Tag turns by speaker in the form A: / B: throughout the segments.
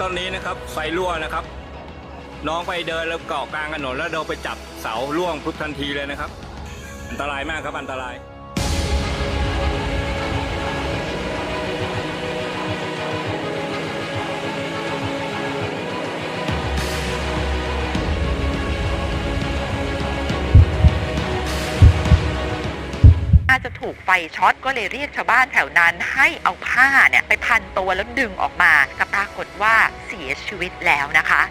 A: ตอนนี้นะครับไฟรั่วนะครับ น้องไปเดินแล้วเกาะกลางถนนแล้วเดินไปจับเสาร่วงพรุบทันทีเลยนะครับ อันตรายมากครับอันตราย
B: น่าจะถูกไฟช็อตก็เลยเรียกชาวบ้านแถวนั้นให้เอาผ้าเนี่ยไปพันตัวแล้วดึงออกมาแต่ปรากฏว่าเสียชีวิตแล้วนะคะ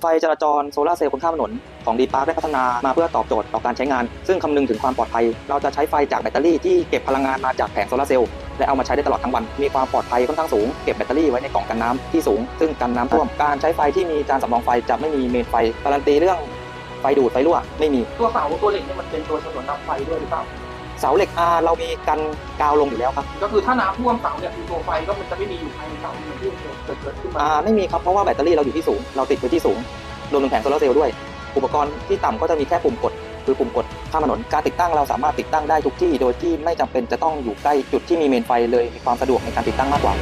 C: ไฟจราจรโซลาร์เซลล์บนข้ามถนนของดีพาร์คได้พัฒนามาเพื่อตอบโจทย์ต่อการใช้งาน ซึ่งคำนึงถึงความปลอดภัย เราจะใช้ไฟจากแบตเตอรี่ที่เก็บพลังงานมาจากแผงโซลาร์เซลล์และเอามาใช้ได้ตลอดทั้งวัน มีความปลอดภัยค่อนข้างสูง เก็บแบตเตอรี่ไว้ในกล่องกันน้ำที่สูง ซึ่งกันน้ำท่วม การใช้ไฟที่มีจานสำรองไฟจะไม่มีเมนไฟ การันตีเรื่องไฟดูดไฟรั่วไม่มี
D: ตัวเสาตัวเหล็กเนี่ยมันเป็นตัวฉนวนนำไฟด้วยหรือเปล่า
C: เสาเหล็กอาเรามีกันกาวลงอยู่แล้วครับ
D: ก็คือถ้าน้ำท่วมเสาเนี่ยคือตัวไฟก็มันจะไม่มีอยู่ภายในเสาเหมือนที่มันเกิดเกิดขึ้นมา
C: อ่าไม่มีครับเพราะว่าแบตเตอรี่เราอยู่ที่สูง เราติดไว้ที่สูง รวมถึงแผงโซลาร์เซลล์ด้วย อุปกรณ์ที่ต่ำก็จะมีแค่ปุ่มกด คือปุ่มกดข้ามถนนการติดตั้งเราสามารถติดตั้งได้ทุกที่ โดยที่ไม่จำเป็นจะต้องอยู่ใกล้จุดที่มีเมนไฟเลยมีความสะดวกในการติดตั้งมากกว่า